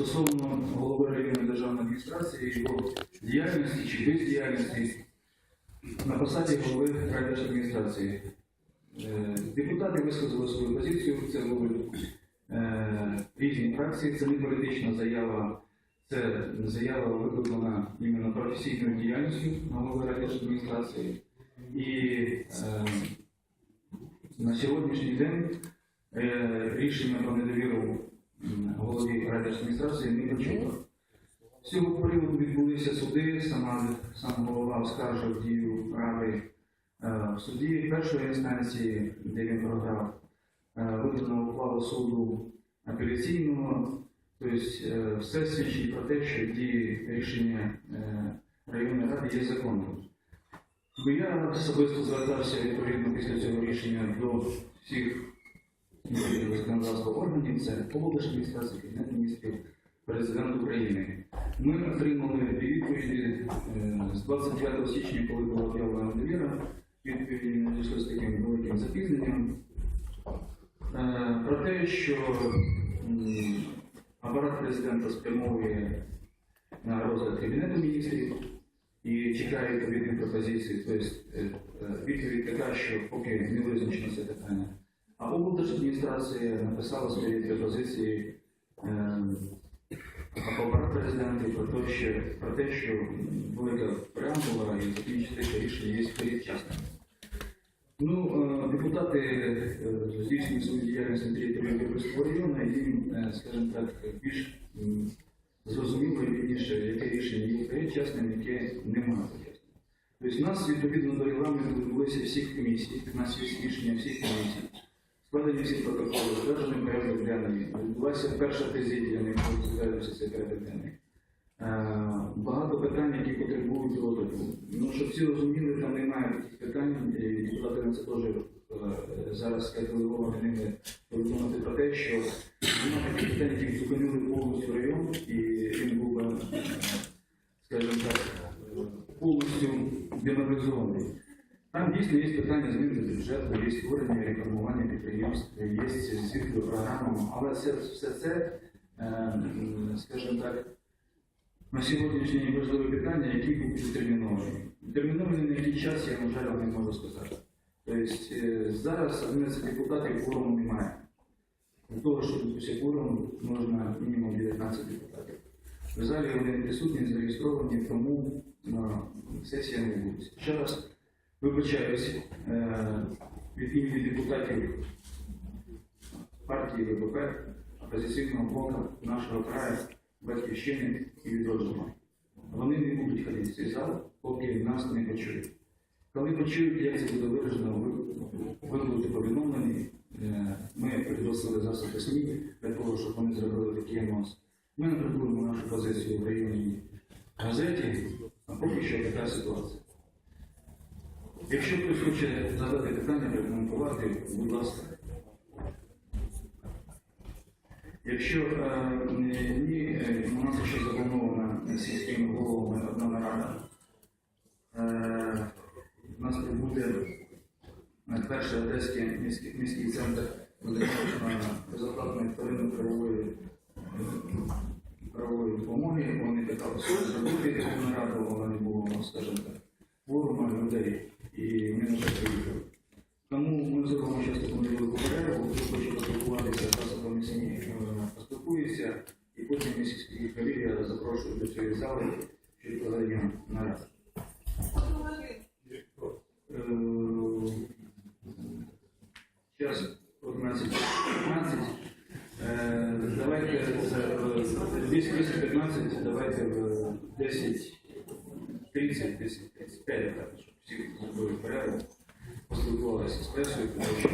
стосовно голови районної державної адміністрації, його діяльності чи бездіяльності на посаді голови райдержадміністрації. Е, Депутати висказали свою позицію, це були різні фракції, це не політична заява, це заява викликана іменно професійною діяльністю голови райдержадміністрації. І е, на сьогоднішній день е, рішення про недовіру голові райдержадміністрації почуто. З цього приводу відбулися суди, сама, сам голова оскаржив дію ради е, в суді першої інстанції, де він програв, е, видано ухвалу суду апеляційного, тобто е, все свідчить про те, що дії рішення районної ради є законним. Я особисто звертався відповідно після цього рішення до всіх законодавства органів, це облдержадміністрації, Кабінет міністрів, президент України. Ми отримали відповіді е, з 29 січня, коли була об'явлена довіра, відповіді надійшли з таким великим запізненням. Е, Про те, що апарат президента спрямовує на розгляд Кабінету міністрів і чекає відповідні пропозиції. Тобто е, відповідь така, що поки не визначено це питання. А облдержадміністрація написала свої пропозиції е, апарат президента про те, що, про те, що велика преамбула і закінчити рішення є передчасним. Ну, е, депутати е, здійснюють свою діяльність на території Київського району, їм, е, скажімо так, більш зрозуміло і видніше, яке рішення є передчасним, яке немає передчасним. Тобто у нас відповідно до регламенту відбулися всіх комісій, у нас є рішення всіх комісій, складені всі протоколи, затверджений порядок денний, відбулася перша президія, на яку розглядаються цей порядок Багато питань, які потребують розгляду. Ну, щоб всі розуміли, там немає таких питань, і депутати на це теж е, зараз категоризовані ними повідомити про те, що немає таких питань, які зупинили повністю район, і він був би, е, скажімо так, е, повністю демобілізований. Там дійсно є питання зміни до бюджету, є створення реформування підприємств, є звіт до програмами, але все, все це, е, скажімо так, на сьогоднішнє важливе питання, які будуть терміновані. Терміновані на який час, я, на жаль, не можу сказати. Тобто е, зараз 11 депутатів форуму немає. Для того, щоб відбувся форум, можна мінімум 19 депутатів. В залі вони присутні, зареєстровані, тому сесія не відбудеться. Ще раз вибачаюсь е, від імені депутатів партії ВПП, опозиційного блоку нашого краю, батьківщини і відродження. Вони не будуть ходити в цей зал, поки нас не почують. Коли почують, як це буде виражено, ви, будете повідомлені. Е, Ми підготували засоби СМІ для того, щоб вони зробили такий анонс. Ми надрукуємо нашу позицію в районній газеті, а поки що така ситуація. Якщо хтось хоче задати питання, прокоментувати, будь ласка. Якщо е, ні, е, у нас ще запланована сільськими головами одна нарада. Е, у нас тут буде е, перший одеський міський, міський центр безоплатної вторинної правової, правової допомоги. Вони питали, що зробити нараду, але не було, скажімо так, форуму людей. І ми не приїхали. Тому ми невелику перерву, хто хоче поспілкуватися з засобами СМІ, е, і потім місяцький колегія запрошую до цієї зали, щоб проведення нарад. Зараз 11.15. Е, Давайте з е, 10.15, давайте в 10.30, 10.35, так, щоб всі зробили перерву, поспілкувалися з що